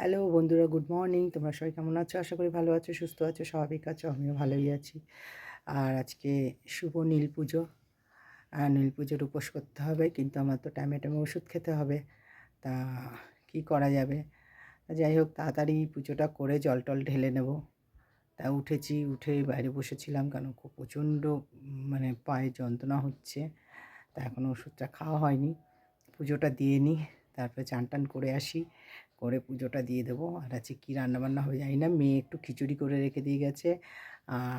Hello বন্ধুরা, good morning. তোমরা সবাই কেমন আছো? আশা করি ভালো আছো, সুস্থ আছো, স্বাভাবিক আছো, আমিও ভালোই আছি। আর আজকে শুভ নীল পুজো। নীল পুজোর উপোস করতে হবে, কিন্তু আমার তো টাইমে টাইমে ওষুধ খেতে হবে। তা কি করা যাবে? যাই হোক, তাড়াতাড়ি পুজোটা করে জল টল ঢেলে নেব। তা উঠেছি, উঠে বাইরে বসেছিলাম কেন খুব প্রচণ্ড মানে পায়ে যন্ত্রণা হচ্ছে। তা এখনও ওষুধটা খাওয়া হয়নি। পুজোটা দিয়ে নিই, তারপরে চান টান করে আসি। করে পুজোটা দিয়ে দেবো। আর আছে কী রান্নাবান্না হবে জানি না। মেয়ে একটু খিচুড়ি করে রেখে দিয়ে গেছে।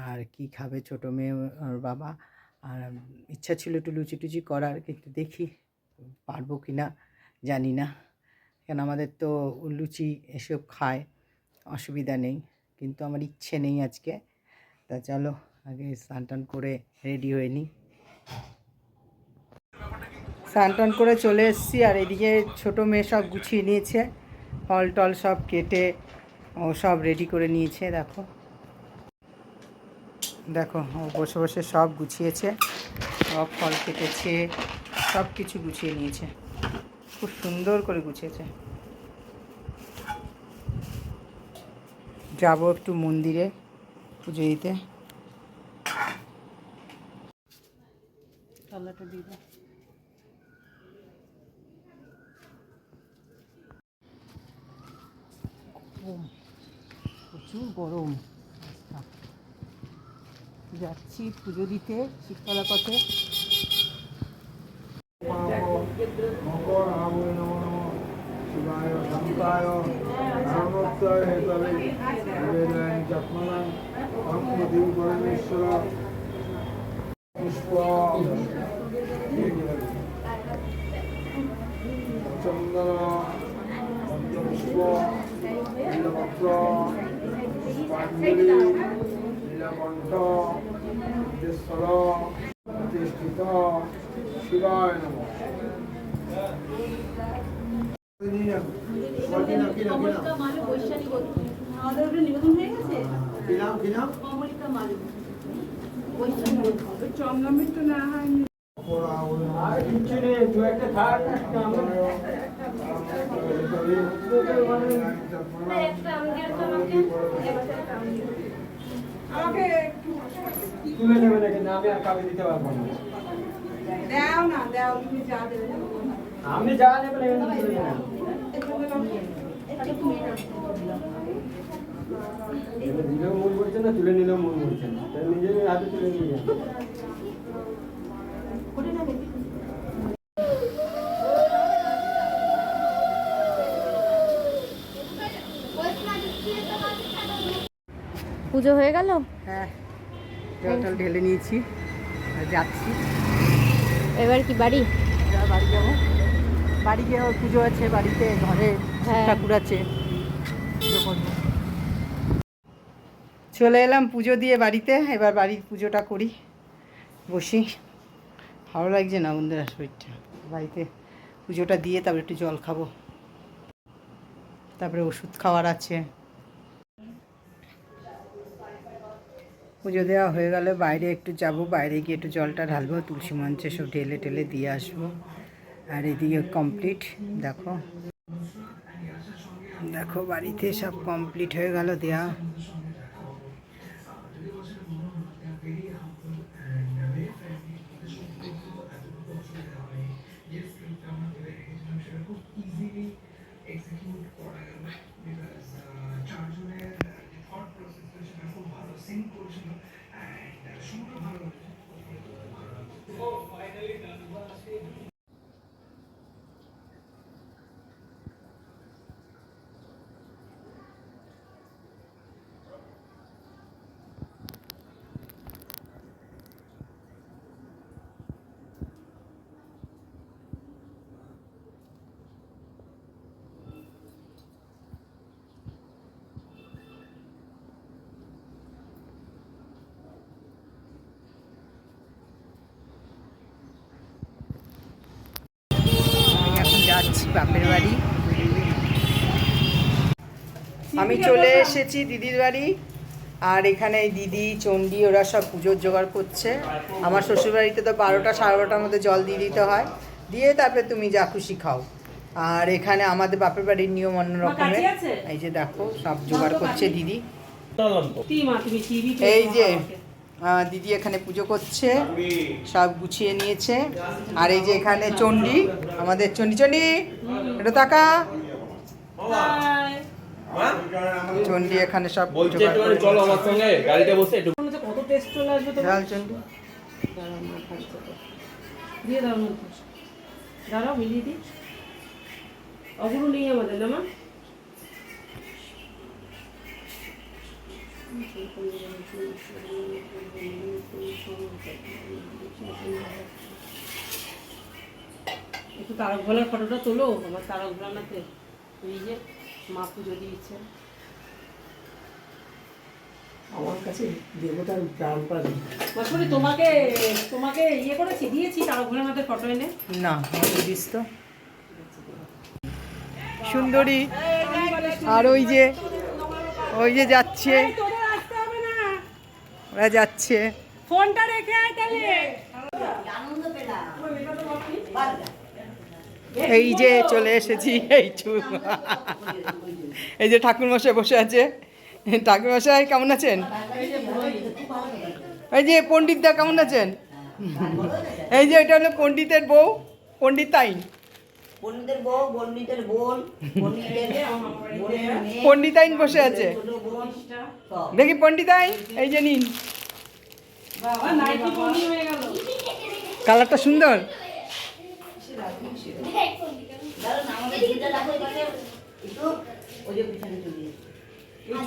আর কি খাবে ছোটো মেয়ে, ওর বাবা। আর ইচ্ছা ছিল একটু লুচি টুচি করার, কিন্তু দেখি পারব কি না জানি না। কেন আমাদের তো লুচি এসব খায়, অসুবিধা নেই। কিন্তু আমার ইচ্ছে নেই আজকে। তা চলো, আগে স্নান টান করে রেডি হয়ে নিই। স্নান টান করে চলে এসেছি। আর এদিকে ছোটো মেয়ে সব গুছিয়ে নিয়েছে। ফল টল সব কেটে ও সব রেডি করে নিয়েছে, দেখো। দেখো, ও বসে বসে সব গুছিয়েছে, সব ফল কেটেছে, সব কিছু গুছিয়ে নিয়েছে। খুব সুন্দর করে গুছিয়েছে। যাব একটু মন্দিরে পুজো দিতে। গরম। প্রচুর গরম যাচ্ছি পুজো দিতে শীততলা পথে। শিবায় শান্তায় রামত্তায় হেতবে। নিবেদন যত্নবান অঙ্কদেব পুষ্প নীলপত্র পুষ্পাঞ্জলি নীলকণ্ঠ সিদ্ধেশ্বর প্রতিষ্ঠিত শিবায় নমঃ ওটা নিবেদন হয়ে গেছে কমলিকা মালু বৈশালী গোত্রী চন্দ্রমিত্র না হয়নি তুলে নেবে নাকি? না আমি আর কাউকে দিতে পারব না। দাও না দাও তুমি যা দেবে আমি যা নেবে দিলেও মন করছে না তুলে নিলেও মন করছে না। নিজের হাতে তুলে নিয়ে পুজো হয়ে গেল? হ্যাঁ জল ঢেলে নিয়েছি যাচ্ছি। এবার কি বাড়ি? বাড়ি যাব। বাড়ি গিয়ে পুজো আছে বাড়িতে ঘরে হ্যাঁ। ঠাকুর আছে। চলে এলাম পুজো দিয়ে বাড়িতে এবার বাড়ির পুজোটা করি। বসি। ভালো লাগছে না বন্ধুরা শরীরটা? বাড়িতে পুজোটা দিয়ে তারপরে একটু জল খাব। তারপরে ওষুধ খাওয়ার আছে। পুজো দেওয়া হয়ে গেলে। বাইরে একটু যাব, বাইরে গিয়ে একটু জলটা ঢালবো, তুলসী মঞ্চে সব ঢেলে টেলে দিয়ে আসব। আর এদিকে কমপ্লিট দেখো। দেখো, বাড়িতে সব কমপ্লিট হয়ে গেল দেয়া। বাপের বাড়ি। আমি চলে এসেছি দিদির বাড়ি আর এখানে এই দিদি চণ্ডী ওরা সব পুজোর জোগাড় করছে। আমার শ্বশুরবাড়িতে তো বারোটা সাড়ে বারোটার মধ্যে জল দিয়ে দিতে হয়। দিয়ে তারপরে তুমি যা খুশি খাও। আর এখানে আমাদের বাপের বাড়ির নিয়ম অন্য রকমের এই যে দেখো সব জোগাড় করছে দিদি। এই যে দিদি এখানে পুজো করছে সব গুছিয়ে নিয়েছে। আর এই যে এখানে চণ্ডী আমাদের চণ্ডী চণ্ডী এটা তাকা। চণ্ডী এখানে সব চলো আমার সঙ্গে গাড়িতে বসে একটু কত টেস্ট চলে আসবে তো ঝাল চণ্ডী। দাঁড়াও, মা খাচ্ছে তো। দিয়ে দাও না দাঁড়াও মিলিয়ে দিই। অগুরু নেই আমাদের না একটু তারক ভোলার ফটোটা তোলো আমার তারক ভোলানাতে এই যে মা পুজো দিয়েছে আমার কাছে দেবতার প্রাণ পাবি। মাসুরি তোমাকে তোমাকে ইয়ে করেছি দিয়েছি তারক ভোলানাথের ফটো এনে? না দিস তো। সুন্দরী। আর ওই যে ওই যে যাচ্ছে তোদের আসতে হবে না ওরা যাচ্ছে। ফোনটা রেখে আয় তাহলে। এই যে চলে এসেছি এই এই যে ঠাকুর মশাই বসে আছে। ঠাকুর মশাই কেমন আছেন? এই যে পণ্ডিতদা কেমন আছেন? এই যে এটা হলো পণ্ডিতের বউ পণ্ডিতাইন। পণ্ডিতের বউ পণ্ডিতের বোন পণ্ডিতের পণ্ডিতাইন বসে আছে। দেখি পণ্ডিতাইন এই যে নিন। বাবা নাইটি বনি হয়ে গেল কালারটা সুন্দর।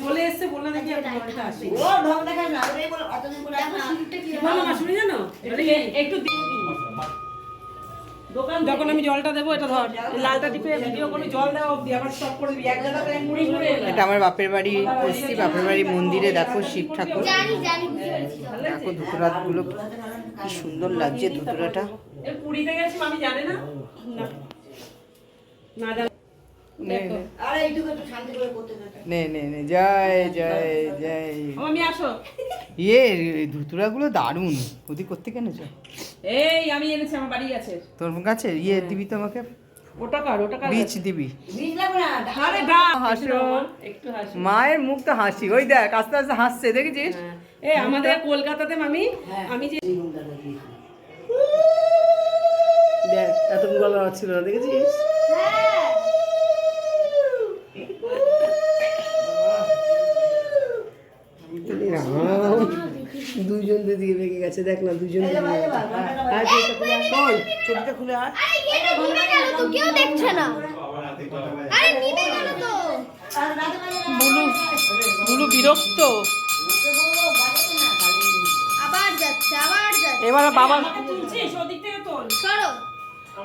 চলে এসছে বললে দেখি ও ঢং না অতদিন জানো একটু যখন আমি জলটা দেবো এটা ধর লালটা টিপে ভিডিও করে জল দেওয়া অব্দি আবার স্টপ করে এক জায়গাতে মুড়ি ঘুরে এটা আমার বাপের বাড়ি এসছি বাপের বাড়ি মন্দিরে দেখো শিব ঠাকুর। দেখো ধুতরাতগুলো কি সুন্দর লাগছে ধুতরাটা। পুরীতে গেছি আমি জানি না? না। না জানি দেখো আরে এইটুকু একটু শান্তি করে করতে দে নে নে নে। জয় জয় জয়। আমি আসো। ইয়ে ওদিক করতে এই আমি এনেছি আমার বাড়ি আছে। তোর কাছে ইয়ে দিবি তোমাকে? ওটা কার ওটা কার বীজ দিবি। বীজ লাগবে না আরে ডা হাসো। একটু হাসি। মায়ের ওই দেখ আস্তে আস্তে হাসছে দেখেছিস? এই আমাদের কলকাতাতে মামি আমি যে দেখ গলা ছিল না দেখেছিস? দুজন দিকে রেখে গেছে দেখ না দুজন চোখটা খুলে আরে কেউ দেখছে না। আরে নিভে গেল তো। বুলু বুলু বিরক্ত। আবার যাচ্ছে আবার যাচ্ছে। এবার বাবা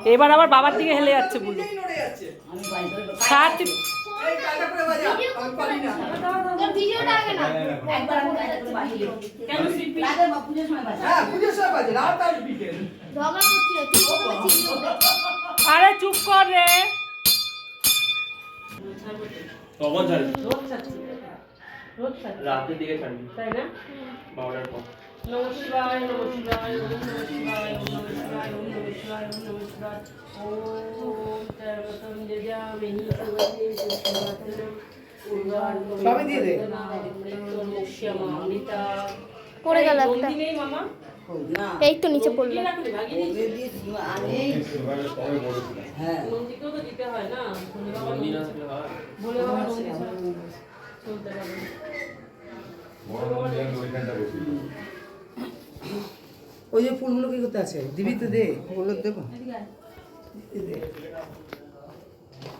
এবার আবার বাবার দিকে হেলে যাচ্ছে বুলু। ছাড় তুই। তোর ভিডিওটা আগে না একবার আমি কাজ করে বানিয়ে কেন শিল্পী রাতের বা সময় বাজে। হ্যাঁ পুজোর সময় বাজে রাত আর বিকেল। ঝগড়া করছিল তুই ওখানে ছিলি আরে চুপ কর রে। কখন ছাড়বি রোজ ছাড়ছি। রোজ ছাড়ছি। রাতের দিকে ছাড়বি তাই না? বারোটার পর। নম শিবায় নম শিবায় ওম নম শিবায় ওম শিবায় ওম শিবায় ওম শিবায় ওম সবই দিয়ে দে। পড়ে গেল একটা। এই তো নিচে পড়ল। ওই যে ফুলগুলো কি করতে আছে? দিবি তো দে। ওগুলো দেবো আয়। পরাণ লক্ষ্যে, হিংসের চোখে,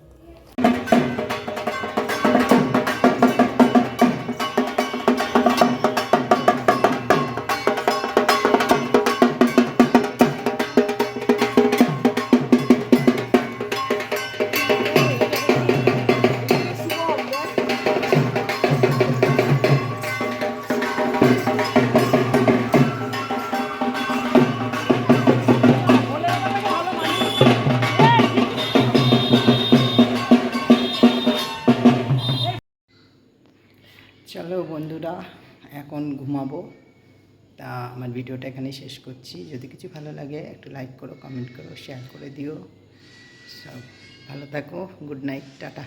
চলো বন্ধুরা, এখন ঘুমাবো। তা আমার ভিডিওটা এখানেই শেষ করছি। যদি কিছু ভালো লাগে, একটু লাইক করো কমেন্ট করো শেয়ার করে দিও। সব ভালো থাকো গুড নাইট টাটা।